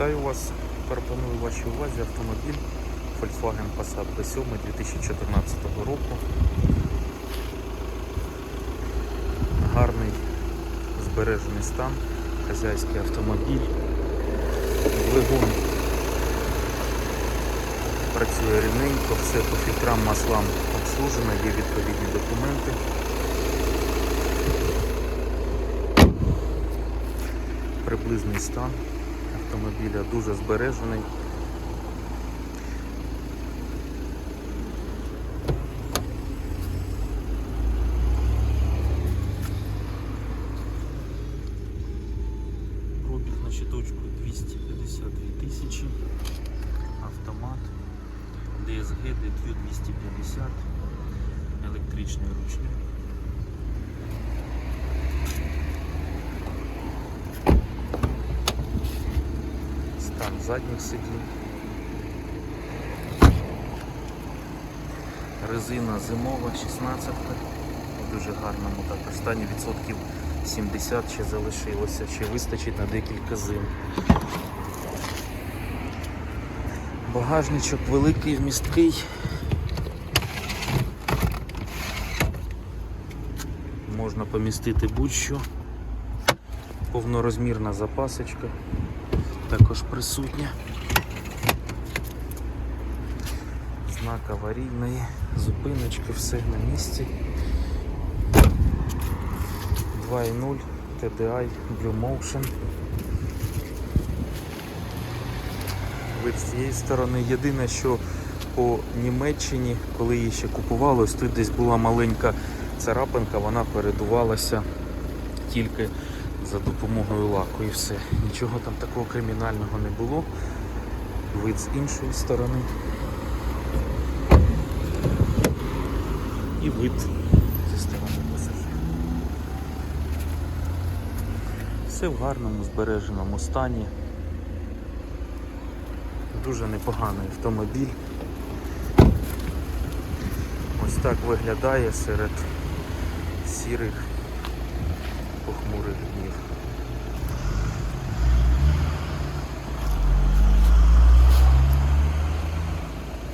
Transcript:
Вітаю вас. Пропоную вашій увазі автомобіль Volkswagen Passat B7 2014 року. Гарний збережений стан, хазяйський автомобіль, двигун працює рівненько, все по фільтрам, маслам обслужено, є відповідні документи. Приблизний стан автомобіля дуже збережений. Пробіг на щиточку 252 тисячі. Автомат. DSG DQ 250. Електричний ручник. Стан задніх сидінь. Резина зимова 16 в дуже гарному так, стані відсотків 70 ще залишилося, ще вистачить на декілька зим. Багажничок великий, вмісткий. Можна помістити будь-що. Повнорозмірна запасочка також присутня. Знак аварійної, зупиночки, все на місці. 2.0 TDI Blue Motion. Вид цієї сторони. Єдине, що по Німеччині, коли її ще купували, ось тут десь була маленька царапинка, вона передувалася тільки за допомогою лаку і все. Нічого там такого кримінального не було. Вид з іншої сторони. І вид зі сторони пасажира. Все в гарному збереженому стані. Дуже непоганий автомобіль. Ось так виглядає серед сірих похмурих днів.